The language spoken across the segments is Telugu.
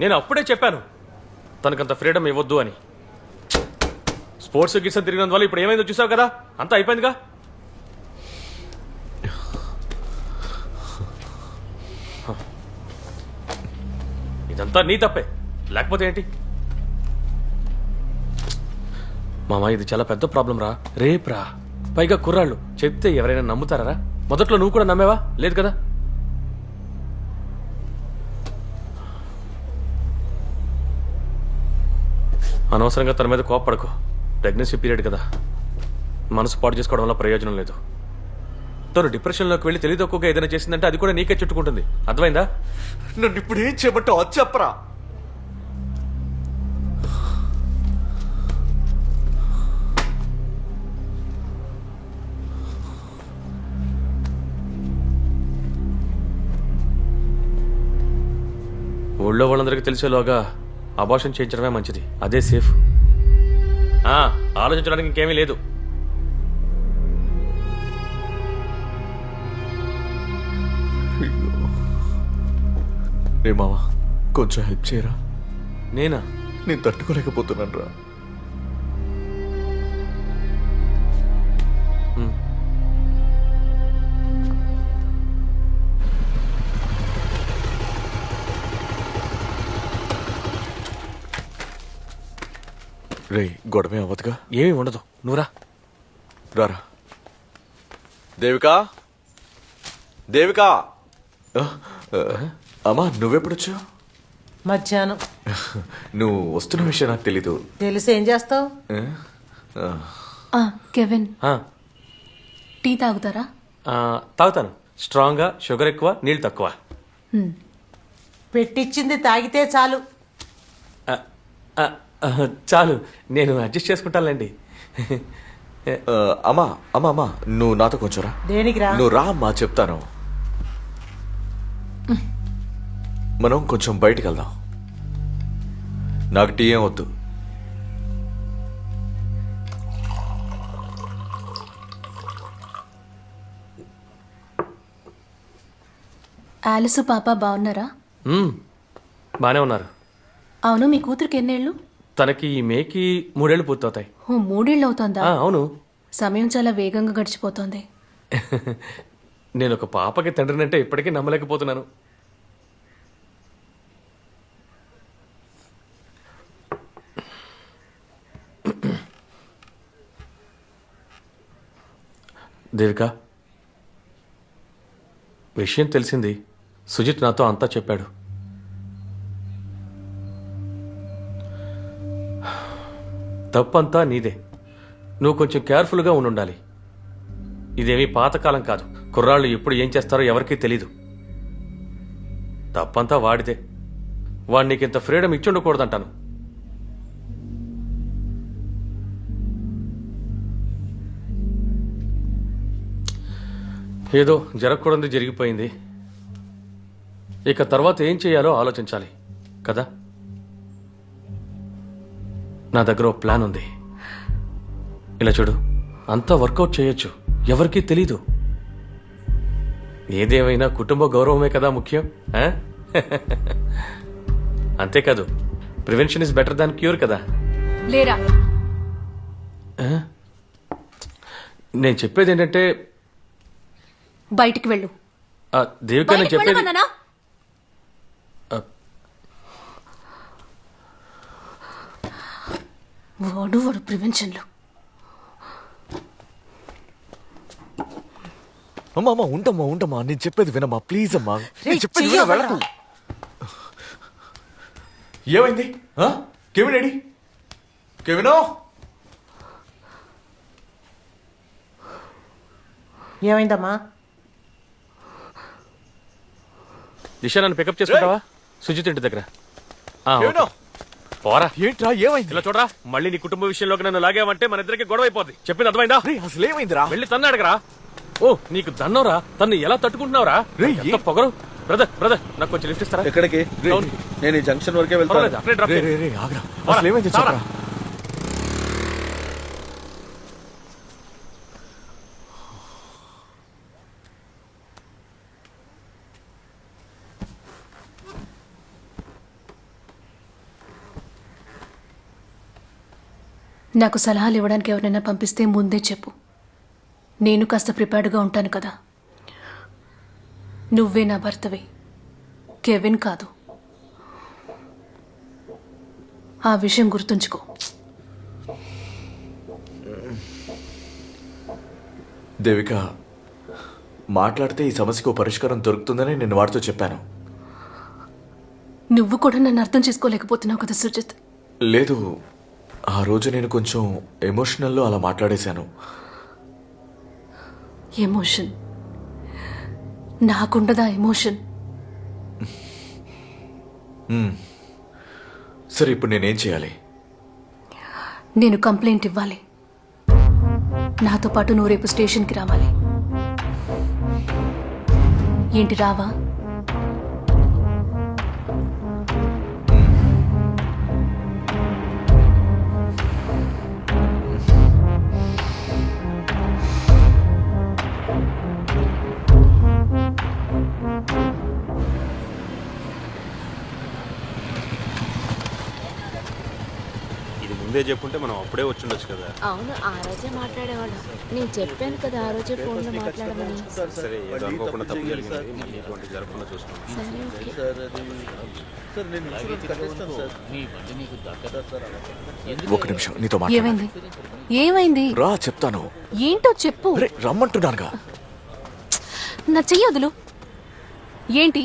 నేను అప్పుడే చెప్పాను తనకంత ఫ్రీడమ్ ఇవ్వద్దు అని. స్పోర్ట్స్ గిట్స్ తిరిగినందువల్ల ఇప్పుడు ఏమైందో చూసావు కదా? అంతా అయిపోయిందిగా? ఇదంతా నీ తప్పే. లేకపోతే ఏంటి? మామ ఇది చాలా పెద్ద ప్రాబ్లం రా. రేపు రా. పైగా కుర్రాళ్ళు. చెప్తే ఎవరైనా నమ్ముతారా మొదట్లో నువ్వు కూడా నమ్మేవా? లేదు కదా? అనవసరంగా తన మీద కోప్పడకు. ప్రెగ్నెన్సీ పీరియడ్ కదా. మనసు పాటు చేసుకోవడం వల్ల ప్రయోజనం లేదు. తను డిప్రెషన్లోకి వెళ్ళి తెలివి తక్కువగా ఏదైనా చేసిందంటే అది కూడా నీకే చుట్టుకుంటుంది. అర్థమైందా? నన్ను ఇప్పుడు ఏం చేయమంటావు అది చెప్పరా. ఊళ్ళో వాళ్ళందరికీ తెలిసేలోగా అబార్షన్ చేయించడమే మంచిది. అదే సేఫ్ ఆ, ఆలోచించడానికి ఇంకేమీ లేదు. రే మావా కొంచెం హెల్ప్ చేయరా? నేనా? నేను తట్టుకోలేకపోతున్నాను రా రే గొడవే అవ్వదుగా. ఏమీ ఉండదు. నువ్వురా రారా. దేవికా? దేవికా? అమ్మా నువ్వెప్పుడొచ్చావు? మధ్యాహ్నం. నువ్వు వస్తున్న విషయం నాకు తెలీదు. తెలిసి ఏం చేస్తావు? ఏ? ఆ, ఆ, కెవిన్. ఆ, టీ తాగుతారా? ఆ, తాగుతాను. స్ట్రాంగ్గా షుగర్ ఎక్కువ నీళ్ళు తక్కువ. పెట్టించింది తాగితే చాలు. ఆ, ఆ, ఆ, చాలు నేను అడ్జస్ట్ చేసుకుంటానులేండి. ఆ, అమ్మా అమ్మా అమ్మా నువ్వు నాతో కొంచెం రా? నువ్వు రా అమ్మా చెప్తాను. మనం కొంచెం బయటికి వెళ్దాం. నాకు టీ ఏం వద్దు. ఆలిస్ పాప బాగున్నారా మ్మ్, బానే ఉన్నారు. అవును మీ కూతురికి ఎన్నేళ్ళు? తనకి ఈ మేకి మూడేళ్ళు పూర్తవుతాయి. ఓ మూడేళ్ళు అవుతోందా? ఆ, అవును. సమయం చాలా వేగంగా గడిచిపోతోంది. నేను ఒక పాపకి తండ్రినంటే ఇప్పటికీ నమ్మలేకపోతున్నాను. దేవిక విషయం తెలిసింది. సుజిత్ నాతో అంతా చెప్పాడు. తప్పంతా నీదే. నువ్వు కొంచెం కేర్ఫుల్గా ఉండాలి ఇదేమీ పాతకాలం కాదు. కుర్రాళ్ళు ఎప్పుడు ఏం చేస్తారో ఎవరికీ తెలీదు. తప్పంతా వాడిదే. వాడు నీకు ఇంత ఫ్రీడమ్ ఇచ్చుండకూడదంటాను. ఏదో జరగకూడదు జరిగిపోయింది. ఇక తర్వాత ఏం చేయాలో ఆలోచించాలి. కదా? నా దగ్గర ఓ ప్లాన్ ఉంది. ఇలా చూడు అంతా వర్కౌట్ చేయొచ్చు. ఎవరికీ తెలీదు. ఏదేమైనా కుటుంబ గౌరవమే కదా ముఖ్యం? అంతేకాదు prevention is better than cure కదా. లేరా? నేను చెప్పేది ఏంటంటే బయటికి వెళ్ళు. దేవిక నేను చెప్పేది వెళ్ళమన్నానా? ఆ. వాడు వాడు ప్రివెన్షన్లు. అమ్మా అమ్మా ఉండమ్మా ఉండమ్మా. నేను చెప్పేది వినమ్మా. ప్లీజ్ అమ్మా. నేను చెప్పేది విన, వెళ్ళకు. ఏమైంది? ఆ? కెవిన్ ఏడి? కెవినో? ఏమైందమ్మా? దిశ నన్ను పికప్ చేసుకుంటావా? సుజిత్ ఇంటి దగ్గర. ఆ, ఓకే. కెవినో పోరా. ఏంట్రా ఏమైంది? ఇలా చూడరా మళ్ళీ నీ కుటుంబ విషయంలోకి నన్ను లాగావంటే మన ఇద్దరికి గొడవ అయిపోద్ది. చెప్పింది అర్థమైందా? అసలు ఏమైందిరా? వెళ్ళి తన్ను అడగరా. ఓ నీకు దన్నోరా? తన్ను ఎలా తట్టుకుంటున్నావురా? ఎంత పొగరు? బ్రదర్ బ్రదర్ నాకు కొంచెం లిఫ్ట్ ఇస్తారా? ఎక్కడికి. నేను ఈ జంక్షన్ వరకే వెళ్తాను అక్కడే డ్రాప్ రే చేయి. రే రే ఆగ్రా అసలు ఏమైంది చావరా. చెప్పరా నాకు సలహాలు ఇవ్వడానికి ఎవరైనా పంపిస్తే ముందే చెప్పు. నేను కాస్త ప్రిపేర్డ్గా ఉంటాను కదా. నువ్వే నా భర్తవి. కెవిన్ కాదు. ఆ విషయం గుర్తుంచుకో. దేవిక మాట్లాడితే ఈ సమస్యకు పరిష్కారం దొరుకుతుందని నేను వాడితో చెప్పాను. నువ్వు కూడా నన్ను అర్థం చేసుకోలేకపోతున్నావు కదా సుజిత్. లేదు ఆ రోజు నేను కొంచెం ఎమోషనల్లో అలా మాట్లాడేశాను. ఎమోషన్. నాకుండదా ఎమోషన్? సరే ఇప్పుడు నేనేం చేయాలి? నేను కంప్లైంట్ ఇవ్వాలి. నాతో పాటు నువ్వు రేపు స్టేషన్కి రావాలి. ఏంటి రావా? ఇది ముందే చెప్పుంటే మనం అప్పుడే వచ్చుండొచ్చు కదా. అవును ఆ రోజే మాట్లాడేవాళ్ళం. నేను చెప్పాను కదా ఆ రోజే ఫోన్లో మాట్లాడమని. సరే. ఏదో అనుకోకుండా తప్పు జరిగింది మళ్ళీ ఇటువంటి జరగకుండా సరే ఓకే. ఒక నిమిషం నీతో ఏమైంది? ఏమైంది? రా చెప్తాను. ఏంటో చెప్పు. అరే రమ్మంటున్నానుగా. నా చెయ్యొదులు ఏంటి?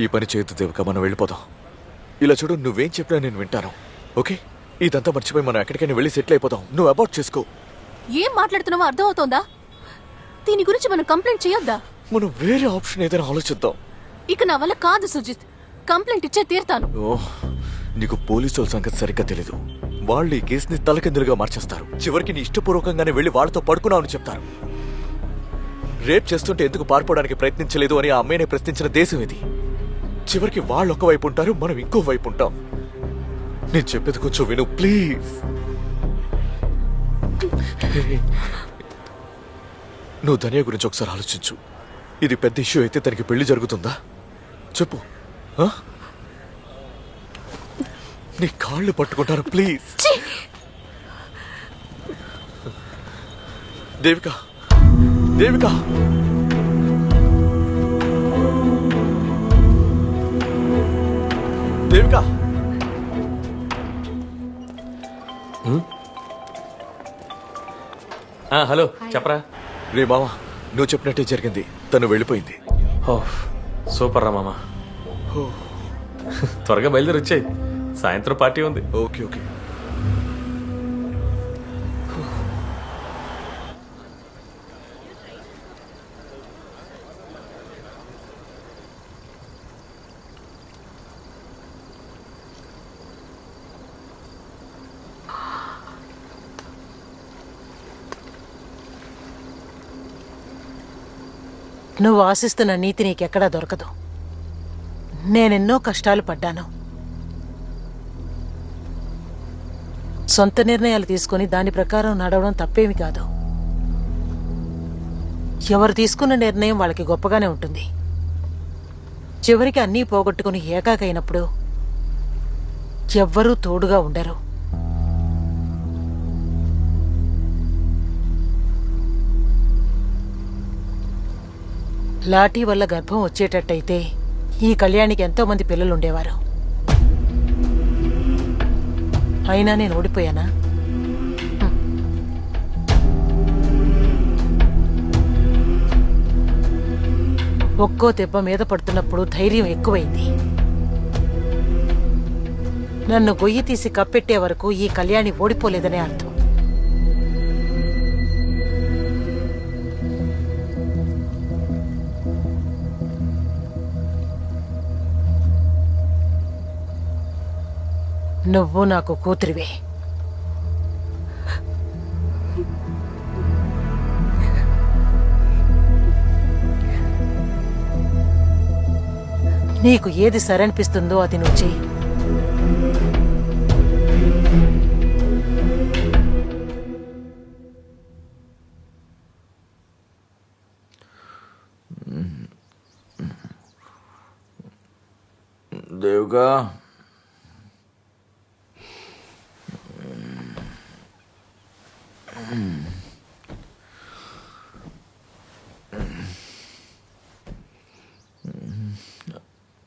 ఈ పని చేయొద్దు దేవిక మనం వెళ్ళిపోదాం. ఇలా చూడు నువ్వేం చెప్పినా నేను వింటాను. ఓకే? ఇదంతా మర్చిపోయి మనం ఎక్కడికైనా వెళ్ళి సెటిల్ అయిపోదాం నువ్వు అబౌట్ చేసుకో. ఏం మాట్లాడుతున్నావో అర్థమవుతోందా? దీని గురించి మనం కంప్లైంట్ చేయొద్దా? మనం వేరే ఆప్షన్ ఏదైనా ఆలోచిద్దాం. ఇక నా వల్ల కాదు సుజిత్. కంప్లైంట్ ఇచ్చే తీరుతాను. ఓ నీకు పోలీసుల సంగతి సరిగ్గా తెలీదు. వాళ్ళు ఈ కేసుని తలకిందులుగా మార్చేస్తారు. చివరికి నీ ఇష్టపూర్వకంగానే వెళ్ళి వాళ్ళతో పడుకున్నావని చెప్తారు. రేప్ చేస్తుంటే ఎందుకు పారిపోవడానికి ప్రయత్నించలేదు అని ఆ అమ్మాయిని ప్రశ్నించిన దేశం ఇది. చివరికి వాళ్ళు ఒక వైపు ఉంటారు మనం ఇంకో వైపు ఉంటాం. నేను చెప్పేది కొంచెం విను ప్లీజ్. నువ్వు ధనియా గురించి ఒకసారి ఆలోచించు. ఇది పెద్ద ఇష్యూ అయితే తనకి పెళ్ళి జరుగుతుందా? చెప్పు? నీ కాళ్ళు పట్టుకుంటారు ప్లీజ్. దేవిక. దేవిక. దేవిక. హలో చెప్పరా? రే మామ నువ్వు చెప్పినట్టే జరిగింది. తను వెళ్ళిపోయింది. ఓ సూపర్ రా మామ త్వరగా బయలుదేరి వచ్చాయి. సాయంత్రం పార్టీ ఉంది. Okay okay. నువ్వు ఆశిస్తున్న నీతి నీకెక్కడా దొరకదు. నేనెన్నో కష్టాలు పడ్డాను. సొంత నిర్ణయాలు తీసుకొని దాని ప్రకారం నడవడం తప్పేమి కాదు. ఎవరు తీసుకున్న నిర్ణయం వాళ్ళకి గొప్పగానే ఉంటుంది. చివరికి అన్నీ పోగొట్టుకుని ఏకాకైనప్పుడు ఎవ్వరూ తోడుగా ఉండరు. లాఠీ వల్ల గర్భం వచ్చేటట్టయితే ఈ కళ్యాణికి ఎంతోమంది పిల్లలుండేవారు. పిల్లలు ఉండేవారు అయినా నేను ఓడిపోయానా? ఒక్కో దెబ్బ మీద పడుతున్నప్పుడు ధైర్యం ఎక్కువైంది. నన్ను గొయ్యి తీసి కప్పెట్టే వరకు ఈ కళ్యాణి ఓడిపోలేదనే అర్థం. నువ్వు నాకు కూతురివే. నీకు ఏది సరనిపిస్తుందో అది నువ్వు చెయ్యి. దేవుగా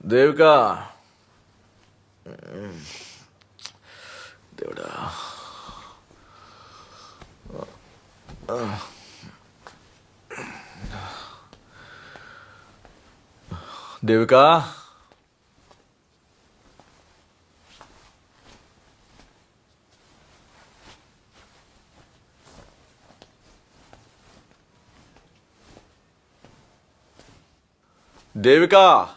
デブか。うん。でうだ。あ、あ。でうか 내가